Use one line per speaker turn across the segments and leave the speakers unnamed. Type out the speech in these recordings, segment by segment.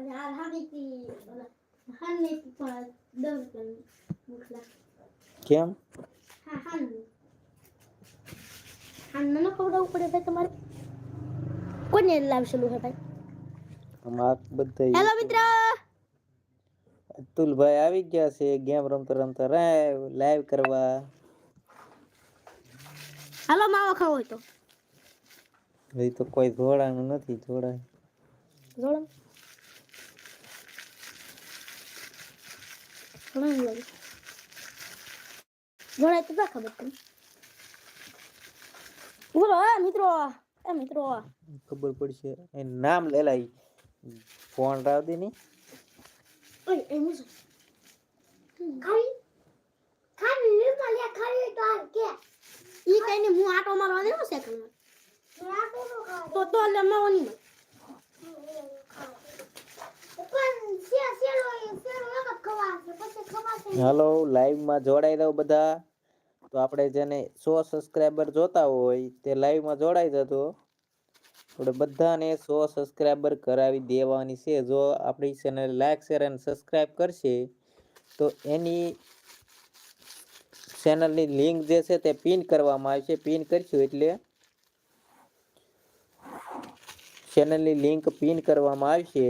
અને આ હાડીથી હાનને પણ દસ રૂપિયાની મુખલા
કેમ
હા હાન હાન મને ખવડાવવું પડે ભાઈ તમારે કોને લાવશેલું હે ભાઈ
આમાં બધા
હેલો મિત્ર
અતુલભાઈ આવી ગયા છે ગેમ રમતા રમતા લાઈવ લાઈવ કરવા
હાલો માવો ખાવો હોય તો
હજી તો કોઈ જોડાનું નથી જોડાય
જોડો જોડાય તો ક્યાં ખબર તમને બોલો હે મિત્રો એ મિત્રો
ખબર પડશે એ નામ લેલાઈ ફોન રાવ દે ની
ઓય એ મુસો ખાલી ખાલી વિમલ યા ખાલી તો આ કે ઈ કઈ ને હું આટો મારવા દેવો છે કલમાં તો તો લે માવની પણ સે સેલો સેલો એક જ ખવાશે પછી ખવાશે
હાલો, લાઈવમાં જોડાઈ દો બધા. તો આપણે જેને સો સબસ્ક્રાઈબર જોતા હોય તે લાઈવમાં જોડાઈ જતો આપણે બધાને સો સબસ્ક્રાઈબર કરાવી દેવાની છે. જો આપણી ચેનલ લાઈક, શેર અને સબસ્ક્રાઈબ કરશે, તો એની ચેનલની લિંક જે છે તે પિન કરવામાં આવશે. પિન કરશું એટલે ચેનલની લિંક પિન કરવામાં આવશે.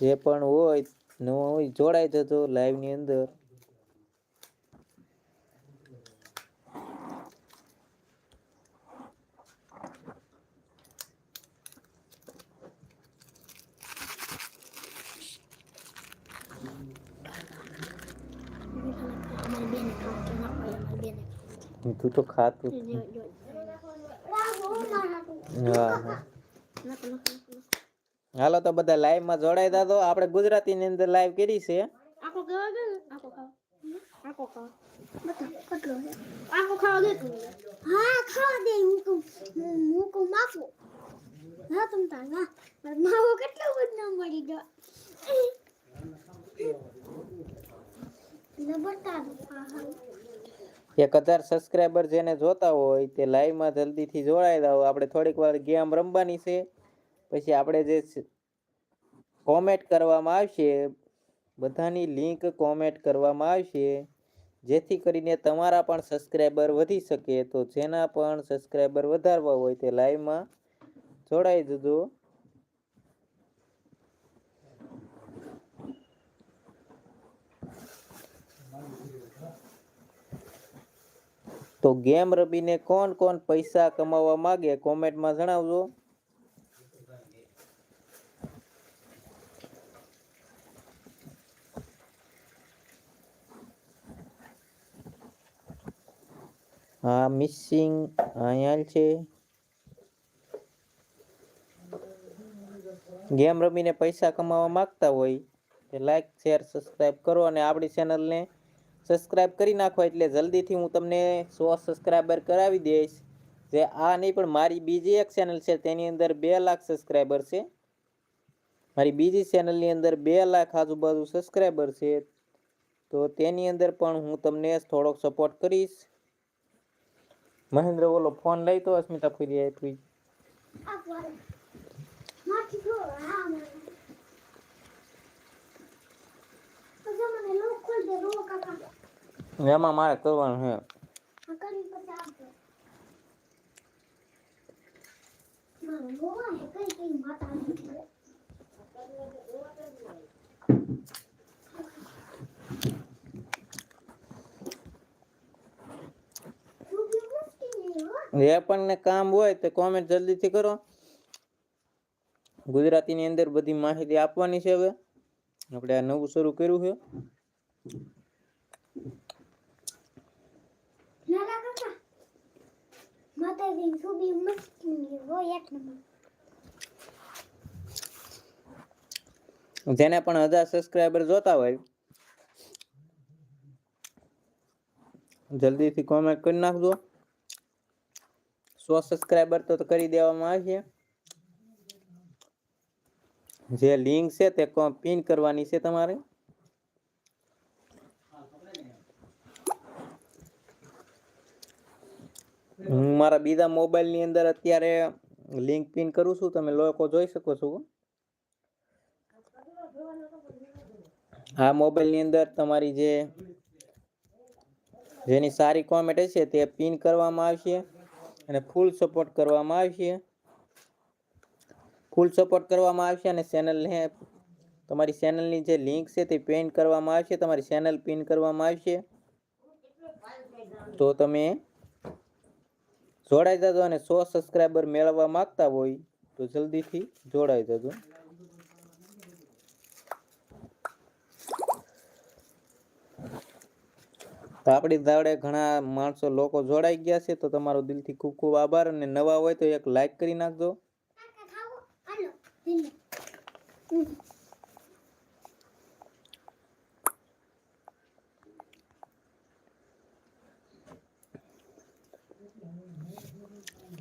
જે પણ હોય ન હોય જોડાઈ લાઈવ લાઈવની અંદર
ના બેન
તું તો ખાતું. હા હા. હાલો તો બધા લાઈવમાં જોડાઈ દાદો આપણે ગુજરાતીની અંદર લાઈવ કરી છે.
આખો કેવા ગયો ને? આખો ખાવ. આખો ખાવ. બતા કેટલો છે. આખો ખાવા દે તું. હા ખાવા દે. હું કહું હું કહું માફો. હા તમ તાર ના માવો કેટલો બધો મળી ગયો. ને બતા દો હા હા
એક હજાર સબસ્ક્રાઈબર જેને જોતા હોય તે લાઈવમાં જલ્દીથી જોડાઈ દાવ આપણે થોડીક વાર ગેમ રમવાની છે. પછી આપણે જે કોમેન્ટ કરવામાં આવશે, બધાની લિંક કોમેન્ટ કરવામાં આવશે, જેથી કરીને તમારા પણ સબસ્ક્રાઈબર વધી શકે. તો જેના પણ સબસ્ક્રાઈબર વધારવા હોય તે લાઈવમાં જોડાઈ જજો. તો ગેમ રમીને કોણ કોણ પૈસા કમાવા માંગે કોમેન્ટમાં જણાવજો. હા મિસિંગ અહીંયા છે. ગેમ રમીને પૈસા કમાવા માંગતા હોય તે શેર સબસ્ક્રાઈબ કરો અને આપણી ચેનલને સબસ્ક્રાઈબ કરી નાખો એટલે જલ્દીથી હું તમને સો સબસ્ક્રાઈબર કરાવી દઈશ. જે આ નહીં, પણ મારી બીજી એક ચેનલ છે, તેની અંદર બે લાખ સબસ્ક્રાઈબર છે. મારી બીજી ચેનલની અંદર બે લાખ આજુબાજુ સબસ્ક્રાઈબર છે. તો તેની અંદર પણ હું તમને થોડોક સપોર્ટ કરીશ. મહેન્દ્ર ઓલો ફોન લઈ તો અસ્મિતા ફરી આપી. એમાં મારે કરવાનું છે
આ કરી પછી આપજો મારો મોવા હે કઈ કઈ માતા આવી
જે આપણને કામ હોય તો કોમેન્ટ જલ્દીથી કરો. ગુજરાતીની અંદર બધી માહિતી આપવાની છે હવે. આપણે આ નવું શરૂ કર્યું છે. જેને પણ હજાર સબસ્ક્રાઈબર જોતા હોય જલ્દીથી કોમેન્ટ કરી નાખજો. સો સબસ્ક્રાઈબર તો કરી દેવામાં આવશે. જે લિંક છે તે પિન કરવાની છે તમારે. હું મારા બીજા મોબાઈલની અંદર અત્યારે લિંક પિન કરું છું. તમે લોકો જોઈ શકો છો. આ મોબાઈલની અંદર તમારી જે, જેની સારી કોમેન્ટ હશે તે પિન કરવામાં આવશે. અને ફૂલ સપોર્ટ કરવામાં આવશે. ફૂલ સપોર્ટ કરવામાં આવશે અને ચેનલને તમારી ચેનલની જે લિંક છે તે પેન્ટ કરવામાં આવશે, તમારી ચેનલ પિન કરવામાં આવશે. તો તમે જોડાઈ જજો અને સો સબસ્ક્રાઈબર મેળવવા માંગતા હોય તો જલ્દીથી જોડાઈ જજો. તો આપણી દાવડે ઘણા માણસો લોકો જોડાઈ ગયા છે, તો તમારો દિલથી ખૂબ ખૂબ આભાર અને નવા હોય તો એક લાઈક કરી નાખજો.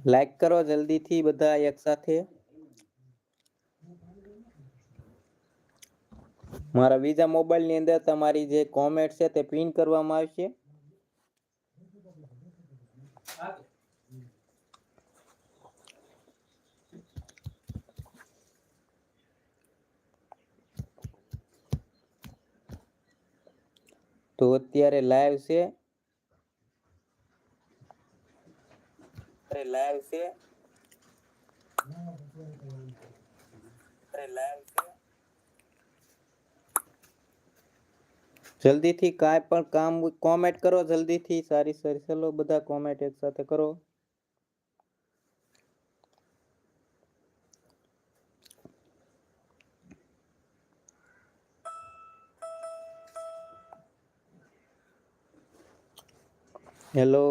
લાઈક કરો જલ્દીથી બધા એક મારા બીજા મોબાઈલની અંદર તમારી જે કોમેન્ટ છે તે પિન કરવામાં આવશે. તો અત્યારે લાઈવ છે. લાઈવ છે અરે લાઈવ છે જલ્દીથી કાંઈ પણ કામ કોમેન્ટ કરો, જલ્દીથી. સારી સારી. ચલો, બધા કોમેન્ટ એક સાથે કરો. હેલો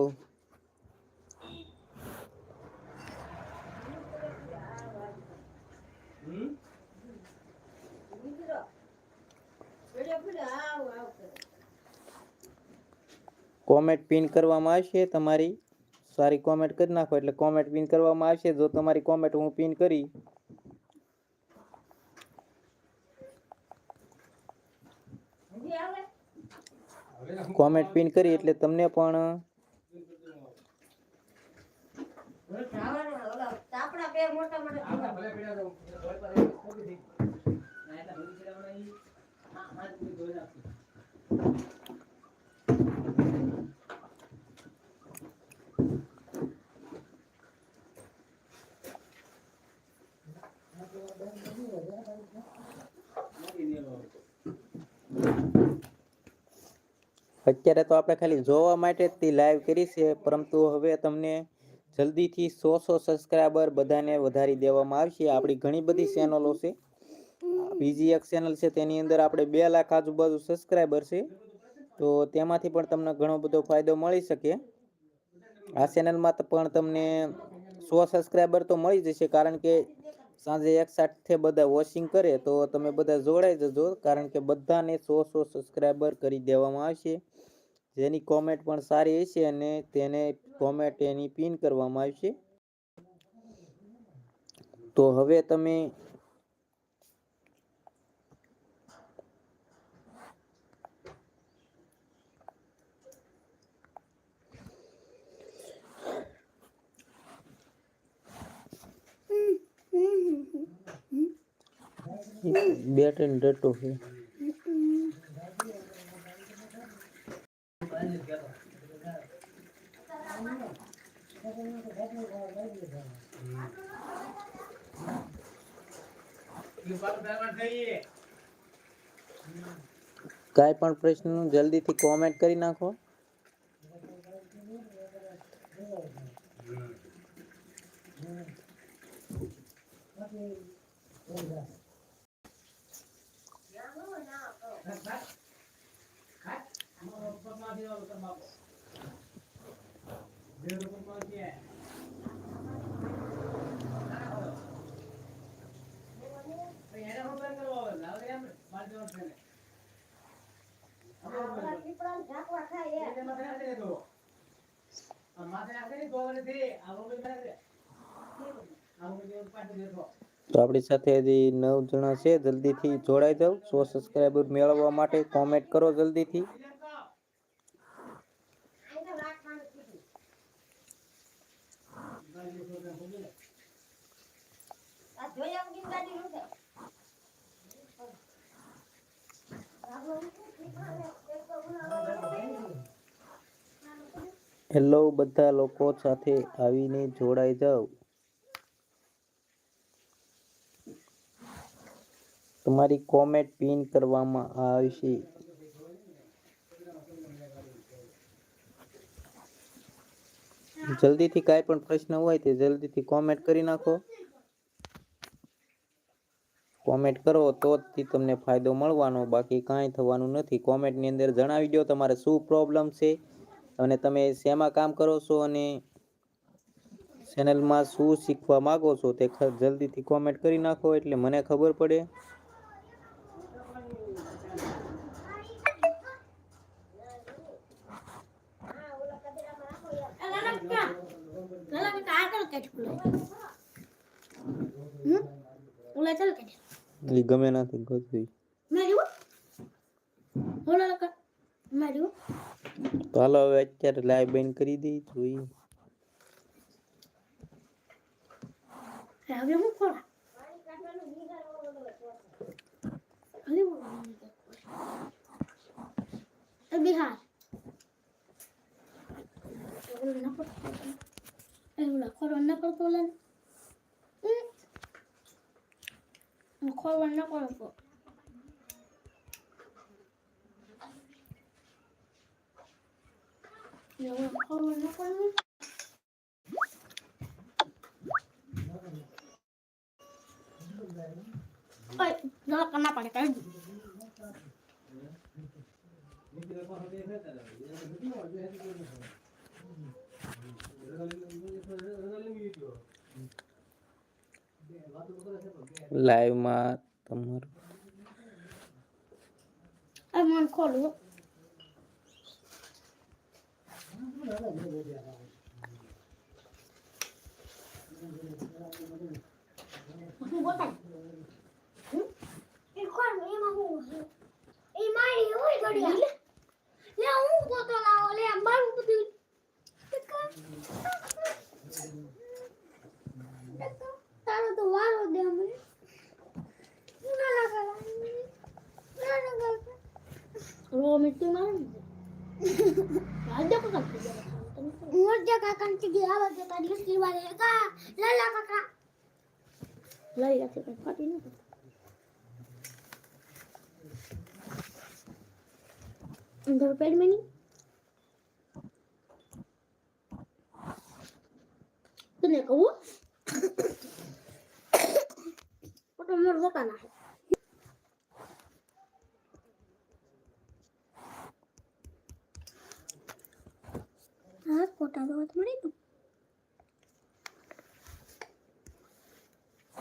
કોમેન્ટ પિન કરવામાં આવશે, તમારી સારી કોમેન્ટ કરી નાખો, એટલે કોમેન્ટ પિન કરવામાં આવશે, જો તમારી કોમેન્ટ હું પિન કરી કોમેન્ટ પિન કરી, એટલે તમને પણ
મોટા મોટા.
અત્યારે તો આપણે ખાલી જોવા માટે લાઈવ કરી છે, પરંતુ હવે તમને જલ્દીથી સો સો સબસ્ક્રાઈબર બધાને વધારી દેવામાં આવશે. આપણી ઘણી બધી ચેનલો છે. બીજી એક ચેનલ છે, તેની અંદર આપણે બે લાખ આજુબાજુ સબસ્ક્રાઈબર છે. તો તેમાંથી પણ તમને ઘણો બધો ફાયદો મળી શકે. આ ચેનલમાં પણ તમને સો સબસ્ક્રાઈબર તો મળી જશે, કારણ કે સાંજે એક સાથે બધા વોશિંગ કરે, તો તમે બધા જોડાઈ જજો, કારણ કે બધાને સો સો સબસ્ક્રાઈબર કરી દેવામાં આવશે. જેની કોમેન્ટ પણ સારી હશે અને તેને કોમેન્ટ એની પિન કરવામાં આવશે. તો હવે તમે બેટરી ડટો છે કાંઈ પણ પ્રશ્ન જલ્દીથી કોમેન્ટ કરી નાખો.
આપણા પીપળા ઝાકવા ખાય એ.
તો આપણી સાથે હજી નવ જણા છે, જલ્દીથી જોડાઈ જાઓ. સો સબસ્ક્રાઈબર મેળવવા માટે કોમેન્ટ કરો જલ્દીથી. હેલો બધા લોકો સાથે આવીને જોડાઈ જાઓ. તમારી કોમેન્ટ પિન કરવામાં આવશે. જલ્દીથી કાંઈ પણ પ્રશ્ન હોય તે જલ્દીથી કોમેન્ટ કરી નાખો. કોમેન્ટ કરો તો જ તમને ફાયદો મળવાનો. બાકી કાંઈ થવાનું નથી. કોમેન્ટની અંદર જણાવી દો તમારે શું પ્રોબ્લેમ છે અને તમે શેમાં કામ કરો છો અને ચેનલમાં શું શીખવા માંગો છો તે જલ્દીથી કોમેન્ટ કરી નાખો એટલે મને ખબર પડે. ગમે નથી ગોતવી.
માર્યું ઓલા લકા માર્યું
તો હાલો હવે અત્યારે લાઈવ બેન કરી દઈ
હવે હું ખોલા? હવે હું એ બિહાર ઓલા ના પડતો એ ઓલા ખોરવા ના પડતો ઓલા ખોરવા ના પડતો ઓલા ખોરવા ના પડતો Ay, no lo van a aparecer.
લાઈવમાં તમારું
Ay, man, colo. Aku botan. Hmm? Ikon, એમાં હું છે? એ મારી હોય ઘડિયાળ. લે હું ગોતો લાવો લે મારું બધું. તારો તો વારો દે મને ના ના કરા ના ના કરા રો મિટ્ટી મારું રાજ્ય કાકા મોરજા કાકા ને ટીગી આવા કે તારી લીસી વાલે કા લાલા કાકા લઈ રાખે કઈ ફાટી ન અંદર પેડ મેની તને કહું ફોટો મોર વકા નાખે હા